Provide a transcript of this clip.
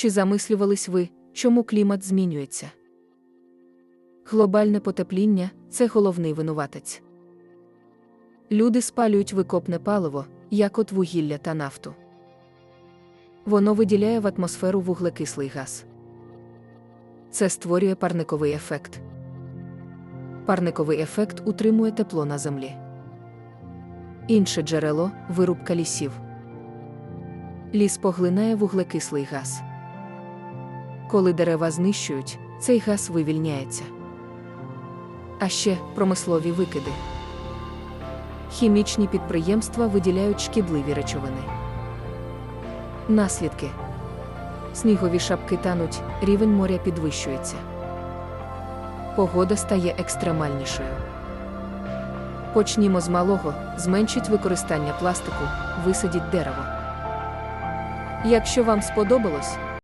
Чи замислювались ви, чому клімат змінюється? Глобальне потепління це головний винуватець. Люди спалюють викопне паливо, як от вугілля та нафту. Воно виділяє в атмосферу вуглекислий газ. Це створює парниковий ефект. Парниковий ефект утримує тепло на землі. Інше джерело вирубка лісів. Ліс поглинає вуглекислий газ. Коли дерева знищують, цей газ вивільняється. А ще промислові викиди. Хімічні підприємства виділяють шкідливі речовини. Наслідки снігові шапки тануть, рівень моря підвищується. Погода стає екстремальнішою. Почнімо з малого, зменшіть використання пластику, висадіть дерево. Якщо вам сподобалось,